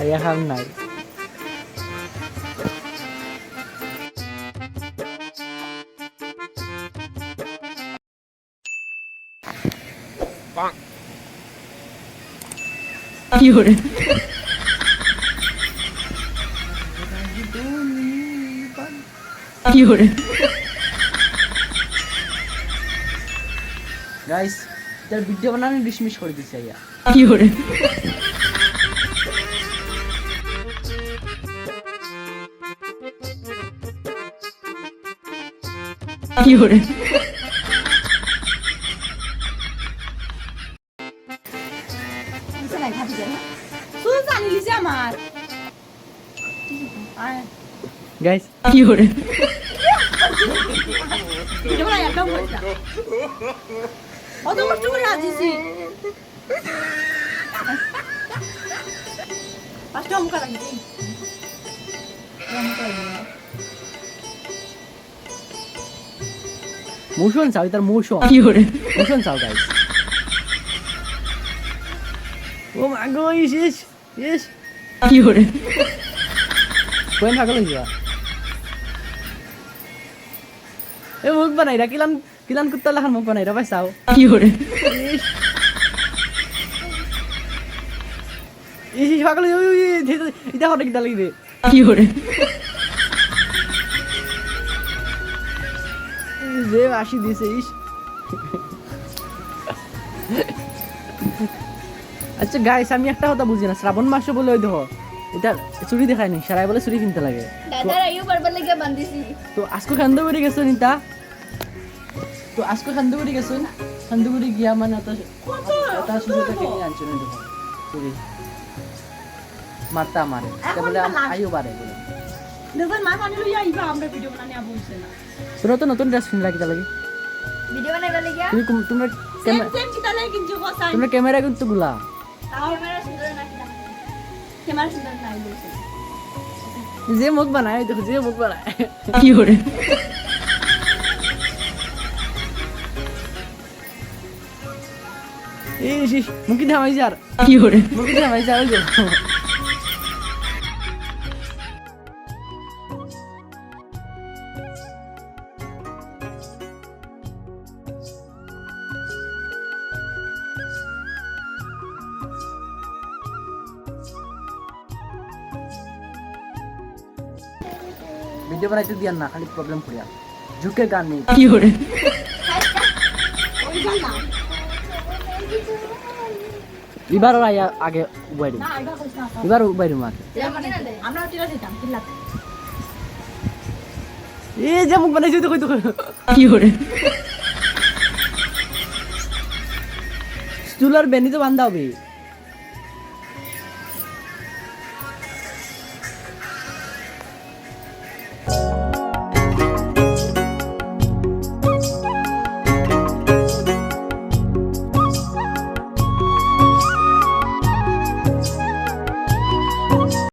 এখন নাই গাইস তার ভিডিও বানানো ডিসমিস করে দিছে আইয়া 비오래. 순산이 밥이 순산이지 말. Guys, 비오래. 이거랑 약간 보이다. 어떤 걸 쪼그라지지? 맛있게 한번 가라, 이제. 한번 가라, মোশন চাও তার মোশন মোশন চাও গাইস ও মা গো ইস ইস ইস কোন ভাগল হইবা এ মুখ বানাই রা কিলান কিলান কুত্তা লাখান মুখ বানাই রা ভাই চাও ইস ইস ইস ভাগল এটা হঠাৎ কিটা লাগবে যে আসি আচ্ছা গাইস আমি একটা কথা বুঝি না। শ্রাবণ মাসে বলে ওই দেখো এটা চুরি দেখায় নি সারাই বলে চুরি কিনতে লাগে। তো আজকে খান্দুগুড়ি গেছো নিতা? তো আজকে খান্দুগুড়ি গেছো? খান্দুগুড়ি গিয়া মানে এটা এটা চুরিটা কিনে আনছো না দেখো চুরি। মারতা মারে। বলে আইও বারে বলে। দেখবেন মা পানি লইয়া আইবা আমরা ভিডিও বানানি বলছে না। তোরা তো নতুন ড্রেস কিনলা কিতা লাগে? ভিডিও বানাইবা লাগিয়া? তুমি তোমরা ক্যামেরা সেম কিতা লাগে কিন্তু বসাই তোমরা ক্যামেরা কিন্তু গুলা। ক্যামেরা সুন্দর না কিতা ক্যামেরা সুন্দর না বলছে যে মুখ বানায় দেখো যে মুখ বানায়। ইস ইস মুখি ধামাই যার মুখি ধামাই যার ভিডিও বানাইতে দিয়ার না খালি প্রবলেম করিয়া। ঝুঁকে গান নেই। কি এবার ওরা আগে উবাই দিম। না আইবা কইছ না এবার উবাই দিম আগে এ যে মুখ বানাইছে তো কই তো চুলার বেনি তো বান্ধা হবে।